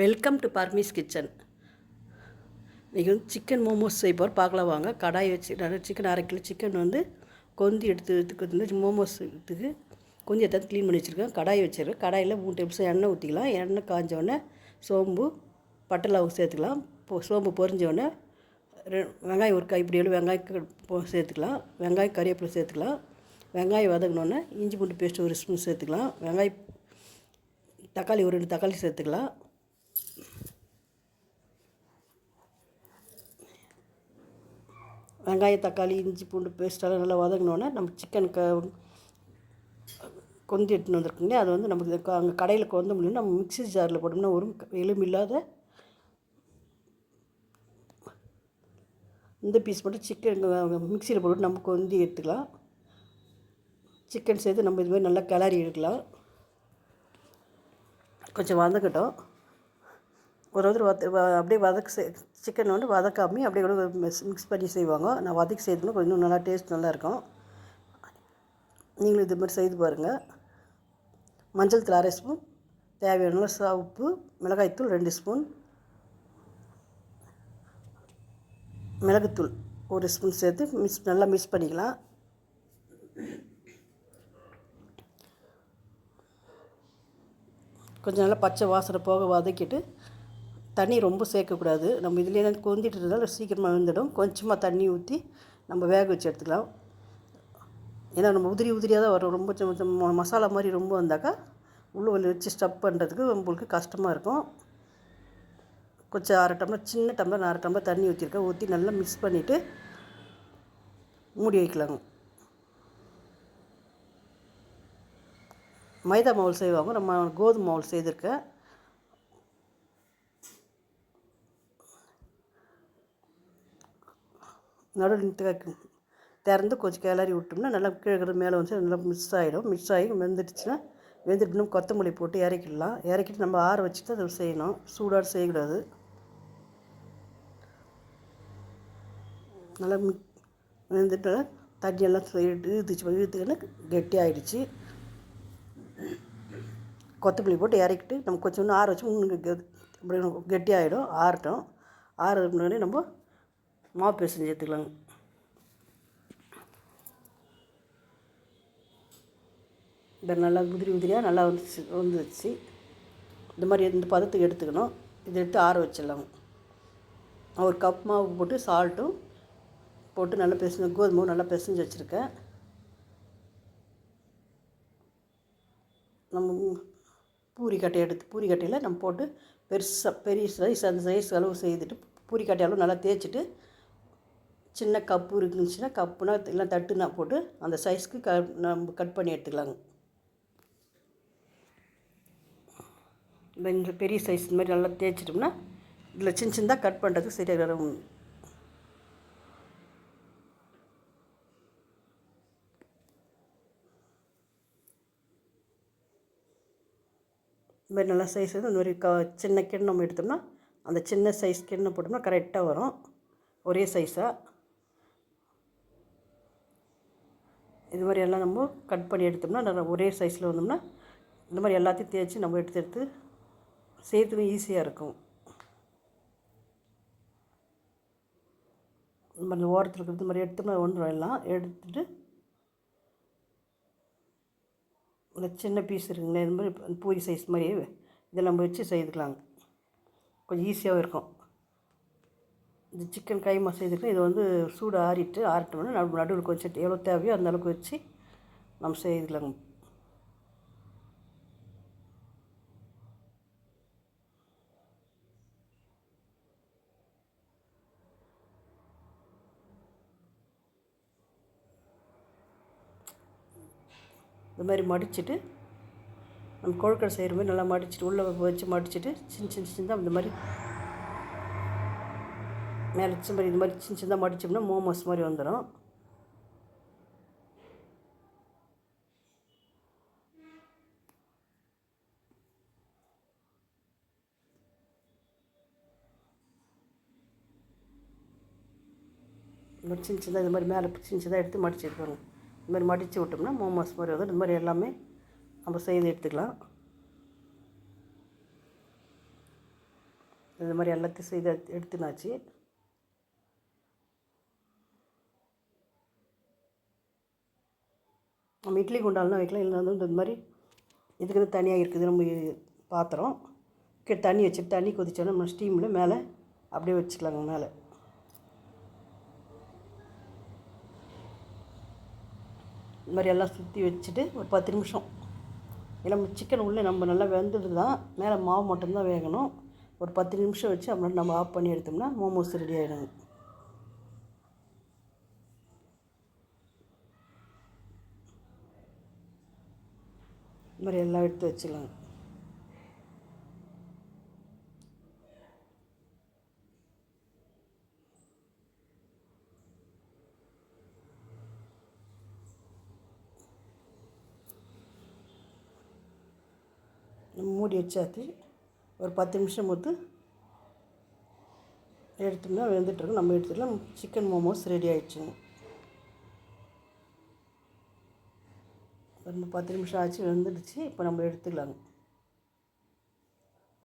Welcome to permits kitchen. இன்றைக்கி வந்து chicken momos செய்வோம் பார்க்கலாம் வாங்க. கடாய் வச்சு சிக்கன் அரை கிலோ சிக்கன் வந்து கொந்தி எடுத்து எடுத்துக்கிறது வந்து மோமோஸ் எடுத்துக்கு கொஞ்சம் எடுத்து க்ளீன் பண்ணி வச்சுருக்கேன். கடாய் வச்சுருக்கேன். கடாயில் மூணு டேபிள்ஸ் எண்ணெய் ஊற்றிக்கலாம் எண்ணெய் காஞ்சோடனே சோம்பு பட்டலாவு சேர்த்துக்கலாம். பொ சோம்பு பொரிஞ்சோடனே வெங்காயம் ஒரு கைப்பிடி அளவு வெங்காயம் சேர்த்துக்கலாம். வெங்காயம் கறிவேப்பிலை சேர்த்துக்கலாம். வெங்காயம் வதங்கினோடனே இஞ்சி பூண்டு பேஸ்ட் ஒரு ஸ்பூன் சேர்த்துக்கலாம். வெங்காயம் தக்காளி ஒரு ரெண்டு தக்காளி சேர்த்துக்கலாம். வெங்காயம் தக்காளி இஞ்சி பூண்டு பேஸ்ட்டெல்லாம் நல்லா வதங்கினோன்னே நம்ம சிக்கன் க கொந்தி எடுத்துன்னு வந்திருக்குங்க அது வந்து நமக்கு அங்கே கடையில் கொந்த முடியும் நம்ம மிக்ஸி ஜாரில் போட்டோம்னா ஒரு எலும்பில்லாத இந்த பீஸ் மட்டும் சிக்கன் மிக்சியில் போட்டு நம்ம கொந்தி எடுத்துக்கலாம். சிக்கன் சேர்த்து நம்ம இது மாதிரி நல்லா கிளறி எடுக்கலாம். கொஞ்சம் வதக்கட்டும். ஒரு ஒருத்தர் வத வ- அப்படியே வதக்க செய் சிக்கன் வந்து வதக்காமி அப்படியே கூட மிக்ஸ் மிக்ஸ் பண்ணி செய்வாங்க. நான் வதக்கி செய்யணும் கொஞ்சம் நல்லா டேஸ்ட் நல்லாயிருக்கும். நீங்களும் இது மாதிரி செய்து பாருங்கள் மஞ்சள் தூள் அரை ஸ்பூன் தேவையான சா- உப்பு மிளகாய்த்தூள் ரெண்டு ஸ்பூன் மிளகுத்தூள் ஒரு ஸ்பூன் சேர்த்து மிக்ஸ் நல்லா மிக்ஸ் பண்ணிக்கலாம். கொஞ்சம் நல்லா பச்சை வாசனை போக வதக்கிட்டு தண்ணி ரொம்ப சேர்க்கக்கூடாது. நம்ம இதுலேயே தான் கொந்திட்டு இருந்தாலும் சீக்கிரமாக வந்துடும். கொஞ்சமாக தண்ணி ஊற்றி நம்ம வேக வச்சு எடுத்துக்கலாம். ஏன்னா நம்ம உதிரி உதிரியாக தான் வரும். ரொம்ப சின்ன மசாலா மாதிரி ரொம்ப வந்தாக்கா உள்ளே வச்சு ஸ்டப் பண்ணுறதுக்கு நம்மளுக்கு கஷ்டமாக இருக்கும். கொஞ்சம் அரை டம்ளர் சின்ன டம்ளர் அரை டம்ளர் தண்ணி ஊற்றிருக்கேன் ஊற்றி நல்லா மிக்ஸ் பண்ணிவிட்டு மூடி வைக்கலாங்க மைதா மாவு செய்வாங்க. நம்ம கோதுமை மாவு செய்திருக்கேன். நடுவில் திறந்து கொஞ்சம் கிளறி விட்டோம்னா நல்லா கீழே மேலே வந்து நல்லா மிக்ஸ் ஆகிடும் மிக்ஸ் ஆகி வெந்துடுச்சுன்னா வெந்துட்டுனா கொத்தமல்லி போட்டு இறக்கிடலாம். இறக்கிட்டு நம்ம ஆற வச்சுட்டு அதை செய்யணும். சூடாக செய்யக்கூடாது. நல்லா மிக் வெந்துட்டு தண்ணியெல்லாம் இழுத்துச்சு இழுத்துக்கின்னு கெட்டி ஆகிடுச்சு கொத்தமல்லி போட்டு இறக்கிட்டு நம்ம கொஞ்சம் இன்னும் ஆற வச்சு இன்னும் கெட்டி ஆகிடும் ஆறட்டும். ஆறுறதுக்கு முன்னாடி நம்ம மாவு பிசைஞ்சு எடுத்துக்கலாங்க இந்த நல்லா உதிரி உதிரியாக நல்லா வந்துச்சு வந்துச்சு. இந்த மாதிரி இந்த பதத்துக்கு எடுத்துக்கணும். இதை எடுத்து ஆற வச்சிடலாம் ஒரு கப் மாவு போட்டு சால்ட்டும் போட்டு நல்லா பிசைஞ்சு கோதுமை நல்லா பிசைஞ்சு வச்சுருக்கேன். நம்ம பூரி கட்டையை எடுத்து பூரி கட்டையில் நம்ம போட்டு பெருசாக பெரிய சைஸ் அந்த சைஸ் அளவு செய்துட்டு பூரி கட்டை அளவு நல்லா தேய்ச்சிட்டு சின்ன கப்பு இருந்துச்சுன்னா கப்புனா இல்லை தட்டுனா போட்டு அந்த சைஸ்க்கு க நம்ம கட் பண்ணி எடுத்துக்கலாங்க. இந்த பெரிய சைஸ் இந்த மாதிரி நல்லா தேய்ச்சிட்டோம்னா இதில் சின்ன சின்னதாக கட் பண்ணுறதுக்கு சரியாக வரும். இந்த மாதிரி நல்லா சைஸ் இந்த மாதிரி க சின்ன கிண்ணம் எடுத்தோம்னா அந்த சின்ன சைஸ் கிண்ணம் போட்டோம்னா கரெக்டாக வரும். ஒரே சைஸாக இது மாதிரி எல்லாம் நம்ம கட் பண்ணி எடுத்தோம்னா நல்லா ஒரே சைஸில் வந்தோம்னா இந்த மாதிரி எல்லாத்தையும் தேய்ச்சி நம்ம எடுத்து எடுத்து செய்யறதுக்கு ஈஸியாக இருக்கும். இந்த மாதிரி ஓரத்தில் இருக்கிறது இந்த மாதிரி எடுத்தோம்னா ஒன்று எல்லாம் எடுத்துட்டு இந்த சின்ன பீஸ் இருக்குங்களே இது மாதிரி பூரி சைஸ் மாதிரி இதெல்லாம் நம்ம வச்சு செய்துக்கலாங்க. கொஞ்சம் ஈஸியாகவும் இருக்கும். இந்த சிக்கன் கைமா செய்துக்கலாம் இது வந்து சூடு ஆறிட்டு ஆறிட்டோம்னா நடு நடுவில் கொஞ்சம் எவ்வளோ தேவையோ அந்த அளவுக்கு வச்சு நம்ம செய்துக்கலாம் இது மாதிரி மடிச்சுட்டு நம்ம கொழுக்கடை செய்கிற மாதிரி நல்லா மடிச்சுட்டு உள்ளே வச்சு மடிச்சுட்டு சின்ன சின்ன சின்னதாக இந்த மாதிரி மேலே சின்ன மாதிரி இது மாதிரி சின்ன சின்னதாக மடித்தோம்னா மோமோஸ் மாதிரி வந்துடும் மாதிரி சின்ன சின்னதாக இது மாதிரி மேலே சின்ன சின்னதாக எடுத்து மடித்து எடுத்துக்கணும் இது மாதிரி மடித்து விட்டோம்னா மோமோஸ் மாதிரி வந்து இந்த மாதிரி எல்லாமே நம்ம செய்து எடுத்துக்கலாம். இது மாதிரி எல்லாத்தையும் செய்து எடுத்து- எடுத்துனாச்சு. நம்ம இட்லி குண்டாலாம் வைக்கலாம் இல்லை வந்து இந்த மாதிரி இதுக்கு வந்து தனியாக இருக்குது. நம்ம பாத்திரம். கீழே தண்ணி வச்சுட்டு தண்ணி கொதிச்சோன்னா நம்ம ஸ்டீமில் மேலே அப்படியே வச்சுக்கலாங்க மேலே. இந்த மாதிரி எல்லாம் சுற்றி வச்சுட்டு ஒரு பத்து நிமிஷம். இல்லை நம்ம சிக்கன் உள்ளே நம்ம நல்லா வெந்தது தான் மேலே மாவு மட்டும்தான் வேகணும். ஒரு பத்து நிமிஷம் வச்சு அப்புறம் நம்ம ஆஃப் பண்ணி எடுத்தோம்னா மோமோஸ் ரெடி ஆகிடுங்க இந்த மாதிரி எல்லாம் எடுத்து வச்சுக்கலாம் மூடி வச்சாத்தி ஒரு பத்து நிமிஷம் பொறுத்து எடுத்தோம்னா வெந்துட்டுருக்கும் நம்ம எடுத்துக்கலாம். சிக்கன் மோமோஸ் ரெடி ஆகிடுச்சுங்க ஒரு பத்து நிமிஷம் ஆச்சு வெந்துடுச்சு. இப்போ நம்ம எடுத்துக்கலாங்க.